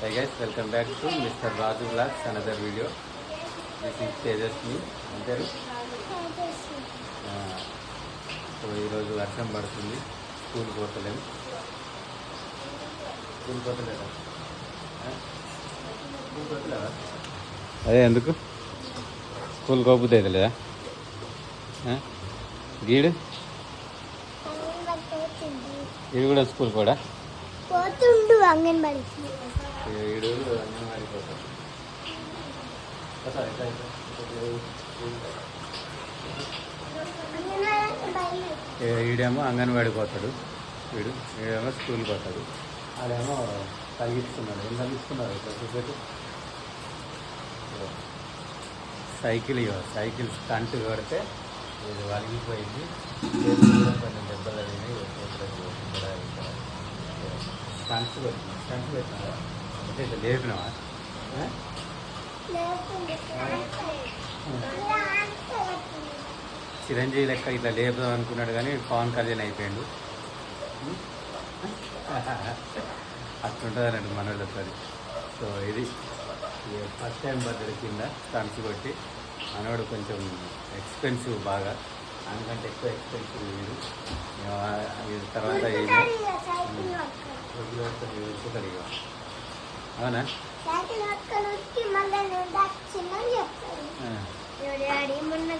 Hey guys, welcome back to Mr. Raju Vlogs, another video. This is Tejasmi. అందరు so ఈరోజు వర్షం పడుతుంది. School పోతలేము. స్కూల్ పోతలేదా? స్కూల్ పోతలేదా? అదే ఎందుకు? స్కూల్ కోపుతే లేదా? గీడు? ఇది కూడా స్కూల్ కూడా పోతుండు అంగన్వాడికి. ఏడు అంగన్వాడీ పోతాడు వీడేమో అంగన్వాడి పోతాడు. వీడు వీడేమో స్కూల్కి పోతాడు. ఆడేమో కలిగిస్తున్నాడు ఏం కలిగిస్తున్నారు ఇట్లా సైకిల్ ఇవ్వ సైకిల్ స్టంట్ కొడితే ఇది వలిగిపోయింది. కొన్ని కొంచెం దెబ్బలు తగిలినాయి. స్టంట్స్ పెట్టింది స్టంట్స్ పెట్టినా లేపినావా? చిరంజీవి లెక్క ఇట్లా లేపుదాం అనుకున్నాడు కానీ పవన్ కళ్యాణ్ అయిపోయాడు. అట్లుంటుంది అన్నట్టు మనోళ్ళతో సో ఇది ఫస్ట్ టైం బర్త్డే కింద స్టంట్స్ కొట్టి మనోడు కొంచెం ఎక్స్పెన్సివ్ బాగా. అందుకంటే ఎక్కువ ఎక్స్పెన్సివ్ వీడు. ఆ- ఇది అవునా. డాడీ మొన్న